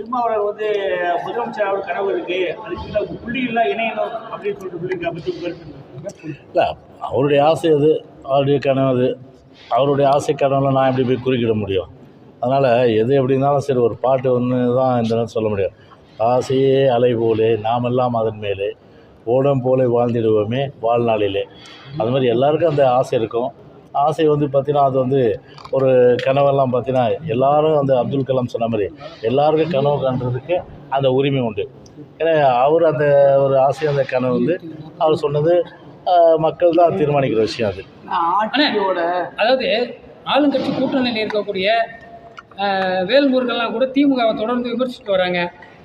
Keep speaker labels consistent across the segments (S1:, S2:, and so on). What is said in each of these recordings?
S1: திருமாவளவர் வந்து முதலமைச்சர் அவர் கனவு இருக்கு. அதுக்கு புள்ளியெல்லாம் இணையணும் அப்படின்னு சொல்லிட்டு சொல்லியிருக்கா பற்றி
S2: இல்லை அவருடைய ஆசை அது அவருடைய கனவு அது அவருடைய ஆசை கனவுல நான் எப்படி போய் குறுக்கிட முடியும்? அதனால் எது எப்படி இருந்தாலும் சரி ஒரு பாட்டு ஒன்று தான் இந்த சொல்ல முடியும். ஆசையே அலை போலே நாமெல்லாம் அதன் மேலே. ஓடம் போல வாழ்ந்திடுவோமே வாழ்நாளிலே. அது மாதிரி எல்லாருக்கும் அந்த ஆசை இருக்கும். ஆசை வந்து பார்த்திங்கன்னா அது வந்து ஒரு கனவெல்லாம் பார்த்தீங்கன்னா எல்லாரும் அந்த அப்துல் கலாம் சொன்ன மாதிரி எல்லாருக்கும் கனவு காண்றதுக்கு அந்த உரிமை உண்டு. ஏன்னா அவர் அந்த ஒரு ஆசை அந்த கனவு வந்து அவர் சொன்னது மக்கள் தான் தீர்மானிக்கிற விஷயம் அது.
S3: அதாவது ஆளுங்கட்சி கூட்டணியில் இருக்கக்கூடிய வேல்முருகன்லாம் கூட திமுகவை தொடர்ந்து விமர்சிச்சுட்டு வராங்க.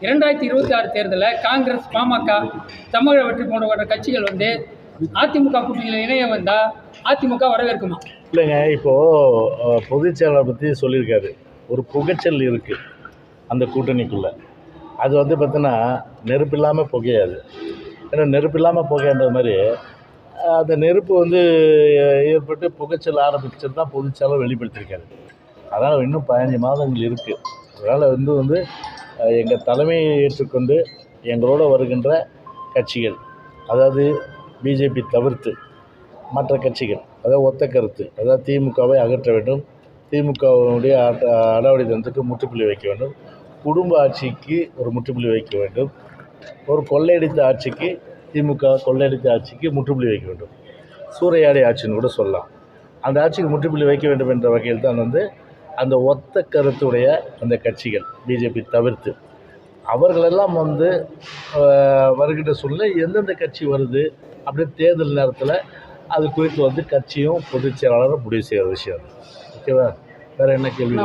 S3: இரண்டாயிரத்தி இருபத்தி ஆறு தேர்தலில் காங்கிரஸ் பாமக தமிழக வெற்றி போன்ற கட்சிகள் வந்து அதிமுக கூட்டணியில் இணைய வந்தால் அதிமுக வரவேற்குமா?
S2: இல்லைங்க இப்போது பொதுச் செயலாளர் பற்றி சொல்லியிருக்காரு. ஒரு புகைச்சல் இருக்குது அந்த கூட்டணிக்குள்ளே. அது வந்து பார்த்தீங்கன்னா நெருப்பு இல்லாமல் புகையாது. ஏன்னா நெருப்பு இல்லாமல் புகைன்ற மாதிரி அந்த நெருப்பு வந்து ஏற்பட்டு புகைச்சல் ஆரம்பிச்சது தான் பொதுச் செயலாளர் வெளிப்படுத்தியிருக்காரு. அதனால் இன்னும் பதினஞ்சு மாதங்கள் இருக்குது அதனால் வந்து வந்து எங்கள் தலைமையை ஏற்றுக்கொண்டு எங்களோட வருகின்ற கட்சிகள் அதாவது பிஜேபி தவிர்த்து மற்ற கட்சிகள் அதாவது ஒத்த கருத்து அதாவது திமுகவை அகற்ற வேண்டும் திமுகவுடைய அட அடாவடித்தனத்துக்கு முற்றுப்புள்ளி வைக்க வேண்டும் குடும்ப ஆட்சிக்கு ஒரு முற்றுப்புள்ளி வைக்க வேண்டும் ஒரு கொள்ளையடித்த ஆட்சிக்கு திமுக கொள்ளையடித்த ஆட்சிக்கு முற்றுப்புள்ளி வைக்க வேண்டும். சூறையாடி ஆட்சின்னு கூட சொல்லலாம். அந்த ஆட்சிக்கு முற்றுப்புள்ளி வைக்க வேண்டும் என்ற வகையில் தான் வந்து அந்த ஒத்த கருத்துடைய அந்த கட்சிகள் பிஜேபி தவிர்த்து அவர்களெல்லாம் வந்து வருகின்ற சூழ்நிலை எந்தெந்த கட்சி வருது அப்படியே தேர்தல் நேரத்தில் அது குறித்து வந்து கட்சியும் பொதுச் செயலாளரும் முடிவு செய்கிற விஷயம். ஓகேவா? வேறு என்ன கேள்வி?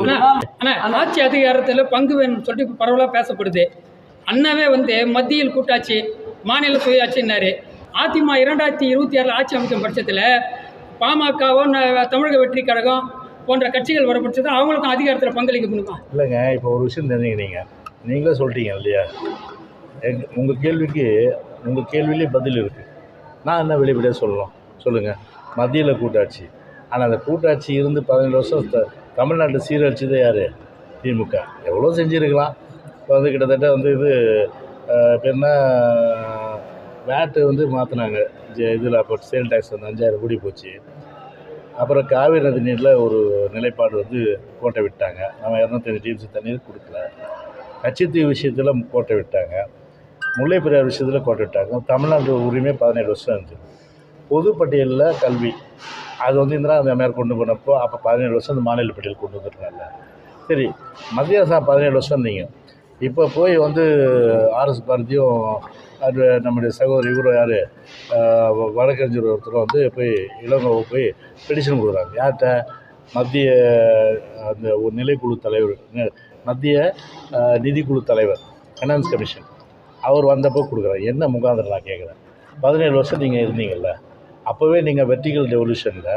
S3: ஆட்சி அதிகாரத்தில் பங்கு வேணும்னு சொல்லிட்டு பரவலாக பேசப்படுது. அண்ணாவே வந்து மத்தியில் கூட்டாட்சி மாநில சுயாட்சின்னாரு அதிமுக இரண்டாயிரத்தி இருபத்தி ஆறில் ஆட்சி அமைக்கும் பட்சத்தில் பாமகவோ ந- தமிழக வெற்றி கழகம் போன்ற கட்சிகள் வர பட்சத்தில் அவங்களுக்கும் அதிகாரத்தில் பங்களிக்க முடியுமா?
S2: இல்லைங்க இப்போ ஒரு விஷயம் தெரிஞ்சுக்கிறீங்க நீங்களே சொல்லிட்டீங்க இல்லையா? எங் உங்கள் கேள்விக்கு உங்கள் கேள்வியிலே பதில் இருக்குது நான் என்ன வெளிப்படையாக சொல்லணும்? சொல்லுங்கள் மத்தியில் கூட்டாட்சி. ஆனால் அந்த கூட்டாட்சி இருந்து பதினேழு வருஷம் த தமிழ்நாட்டை சீரழிச்சது யார்? திமுக. எவ்வளோ செஞ்சுருக்கலாம். இப்போ வந்து கிட்டத்தட்ட வந்து இது அஹ், என்ன வேட்டு வந்து மாற்றினாங்க இதில் அப்போ சேல் டேக்ஸ் வந்து அஞ்சாயிரம் கூடி போச்சு. அப்புறம் காவிரி நதி நீரில் ஒரு நிலைப்பாடு வந்து கோட்டை விட்டாங்க. நம்ம இரநூத்தஞ்சு டிஎம்சி தண்ணீர் கொடுக்கல. கட்சித்தீவு விஷயத்தில் கோட்டை விட்டாங்க. முல்லை பெரியார் விஷயத்தில் கோட்டை விட்டாங்க. தமிழ்நாடு உரிமை பதினேழு வருஷம் இருந்துச்சு. பொதுப்பட்டியலில் கல்வி. அது வந்து இந்திரா அந்த கொண்டு போனப்போ அப்போ பதினேழு வருஷம் அந்த மாநில பட்டியல் கொண்டு வந்துருக்காங்க சரி மத்திய அரசு பதினேழு வருஷம் இருந்தீங்க. இப்போ போய் வந்து ஆர்எஸ் பாரதியும் அது நம்முடைய சகோதரி இவரும் யார்? வழக்கறிஞர் ஒருத்தரும் வந்து போய் இளங்கோவை போய் பெடிஷன் கொடுக்குறாங்க. யார்கிட்ட? மத்திய அந்த ஒரு நிலைக்குழு தலைவர் மத்திய நிதிக்குழு தலைவர் ஃபைனான்ஸ் கமிஷன் அவர் வந்தப்போ கொடுக்குறாரு. என்ன முகாந்திரம் நான் கேட்குறேன் பதினேழு வருஷம் நீங்கள் இருந்தீங்கல்ல. அப்போவே நீங்கள் வெர்டிகல் டெவல்யூஷனில்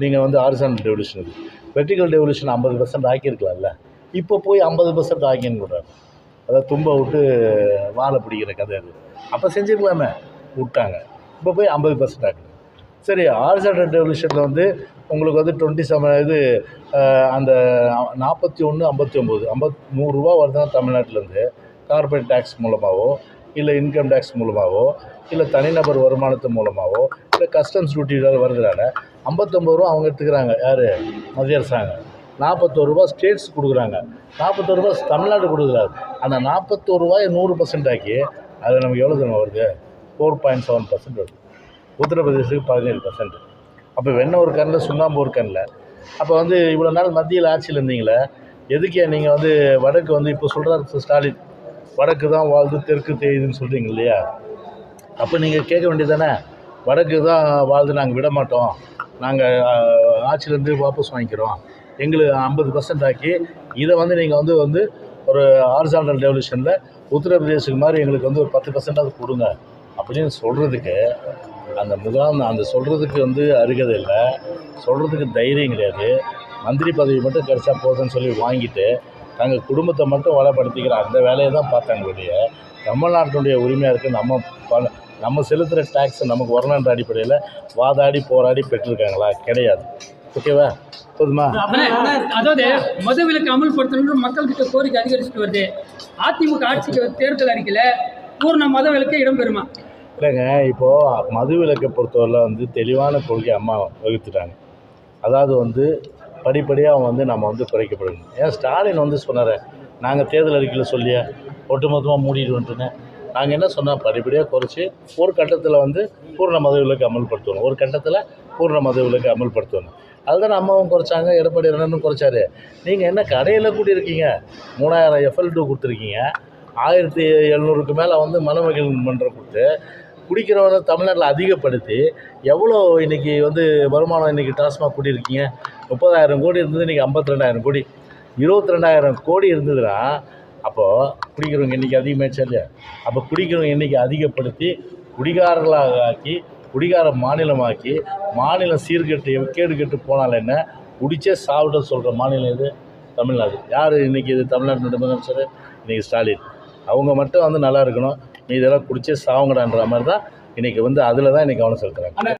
S2: நீங்கள் வந்து ஹாரிசான்டல் டெவல்யூஷன் இது வெர்டிகல் டெவல்யூஷன் ஐம்பது பர்சன்ட் ஆக்கியிருக்கலாம்ல. இப்போ போய் ஐம்பது பர்சன்ட் ஆக்கின்னு கொடுறாரு அதாவது தும்ப விட்டு வாழை பிடிக்கிற கதை அது. அப்போ செஞ்சுருக்கலாமே. விட்டாங்க. இப்போ போய் ஐம்பது பர்சன்ட் ஆக்குது. சரி ஹாரிசான்டல் டெவல்யூஷனில் வந்து உங்களுக்கு வந்து டுவெண்ட்டி செவன் இது அந்த நாற்பத்தி ஒன்று ஐம்பத்தி ஒம்பது ஐம்பத் நூறுரூவா வருதுன்னா தமிழ்நாட்டிலேருந்து கார்பரேட் டேக்ஸ் மூலமாகவோ இல்லை இன்கம் டேக்ஸ் மூலமாகவோ இல்லை தனிநபர் வருமானத்து மூலமாகவோ இல்லை கஸ்டம்ஸ் டியூட்டியில் வருதுனால ஐம்பத்தொம்பது ரூபா அவங்க எடுத்துக்கிறாங்க. யார்? மத்திய அரசாங்கம் நாற்பத்தோரு ரூபா ஸ்டேட்ஸ் கொடுக்குறாங்க. நாற்பத்தோரு ரூபா தமிழ்நாடு கொடுக்குறாரு. அந்த நாற்பத்தோரு ரூபாயை நூறு பர்சன்ட் ஆக்கி அது நமக்கு எவ்வளோ தூரம் வருது? ஃபோர் பாயிண்ட் செவன் பர்சன்ட் வருது. உத்தரப்பிரதேசத்துக்கு பதினேழு பர்சன்ட் அப்போ வெண்ணெய் ஒரு கண்ணில் சுண்ணாம்பு ஒரு கண்ணில் அப்போ வந்து இவ்வளோ நாள் மத்தியில் ஆட்சியில் இருந்தீங்களே எதுக்கே நீங்கள் வந்து வடக்கு வந்து இப்போ சொல்கிறார் ஸ்டாலின் வடக்கு தான் வாழ்ந்து தெற்கு தேயுதுன்னு சொல்கிறீங்க இல்லையா? அப்போ நீங்கள் கேட்க வேண்டியதானே வடக்கு தான் வாழ்ந்து நாங்கள் விட மாட்டோம் நாங்கள் ஆட்சியிலேருந்து வாபஸ் வாங்கிக்கிறோம் எங்களுக்கு ஐம்பது பர்சன்ட் ஆக்கி இதை வந்து நீங்கள் வந்து வந்து ஒரு ஹாரிசான்டல் ரெவல்யூஷனில் உத்தரப்பிரதேசுக்கு மாதிரி எங்களுக்கு வந்து ஒரு பத்து பர்சன்டாவது கொடுங்க. அப்படின்னு சொல்கிறதுக்கு அந்த முகாம் அந்த சொல்கிறதுக்கு வந்து அருகதை இல்லை. சொல்கிறதுக்கு தைரியம் கிடையாது. மந்திரி பதவி மட்டும் கிடைச்சா போதும்னு சொல்லி வாங்கிட்டு தங்கள் குடும்பத்தை மட்டும் வளப்படுத்திக்கிற அந்த வேலையை தான் பார்த்தாங்களுடைய தமிழ்நாட்டினுடைய உரிமையாக இருக்குது நம்ம ப நம்ம செலுத்துகிற டேக்ஸ் நமக்கு வரணுன்ற அடிப்படையில் வாதாடி போராடி பெற்றிருக்காங்களா? கிடையாது. ஓகேவா போதுமா?
S3: அதாவது மது அமல்படுத்தணும் மக்கள்கிட்ட கோரிக்கை அதிகரிச்சுட்டு வருது. அதிமுக ஆட்சிக்கு தேர்தல் அறிக்கையில் பூர்ண மதவிலக்கே இடம்பெறுமா?
S2: இல்லைங்க இப்போது மது விலக்கை பொறுத்தவரை வந்து தெளிவான கொள்கை அம்மா வகுத்துட்டாங்க. அதாவது வந்து படிப்படியாக வந்து நம்ம வந்து குறைக்கப்படணும். ஏன் ஸ்டாலின் வந்து சொன்னார் நாங்கள் தேர்தல் அறிக்கையில் சொல்லிய ஒட்டுமொத்தமாக வந்துட்டுன்னு நாங்கள் என்ன சொன்னால் படிப்படியாக குறைச்சி ஒரு கட்டத்தில் வந்து பூர்ண மதவிலக்கு அமல்படுத்தணும். ஒரு கட்டத்தில் பூர்ண மதவிலக்கு அமல்படுத்தணும். அதுதான் அம்மாவும் குறைச்சாங்க எடப்பாடி அண்ணனும் குறைச்சாரு. நீங்கள் என்ன கடையில் கூட்டியிருக்கீங்க மூணாயிரம் எஃப்எல் டூ கொடுத்துருக்கீங்க. ஆயிரத்தி எழுநூறுக்கு மேலே வந்து மனமகிழ் மன்றம் கொடுத்து குடிக்கிறவனை தமிழ்நாட்டில் அதிகப்படுத்தி எவ்வளோ இன்றைக்கி வந்து வருமானம் இன்றைக்கி டாஸ்மாக் கூட்டியிருக்கீங்க முப்பதாயிரம் கோடி இருந்தது இன்றைக்கி ஐம்பத்தி ரெண்டாயிரம் கோடி. இருபத்தி ரெண்டாயிரம் கோடி இருந்ததுன்னா அப்போது குடிக்கிறவங்க இன்றைக்கி அதிகமாகிடுச்சா இல்லையா? அப்போ குடிக்கிறவங்க இன்றைக்கி அதிகப்படுத்தி குடிகாரர்களாக ஆக்கி குடிகார மாநிலமாக்கி மாநிலம் சீர்கெட்டு கேடு கெட்டு போனால் என்ன? குடிச்சே சாப்பிட சொல்கிற மாநிலம் இது தமிழ்நாடு. யார் இன்றைக்கி இது தமிழ்நாட்டு முதலமைச்சர்? இன்றைக்கி ஸ்டாலின். அவங்க மட்டும் வந்து நல்லா இருக்கணும். மீதெல்லாம் இதெல்லாம் குடிச்சே சாவுங்கடான்ற மாதிரி தான் இன்றைக்கி வந்து அதில் தான் இன்றைக்கி கவனம் செலுத்துகிறாங்க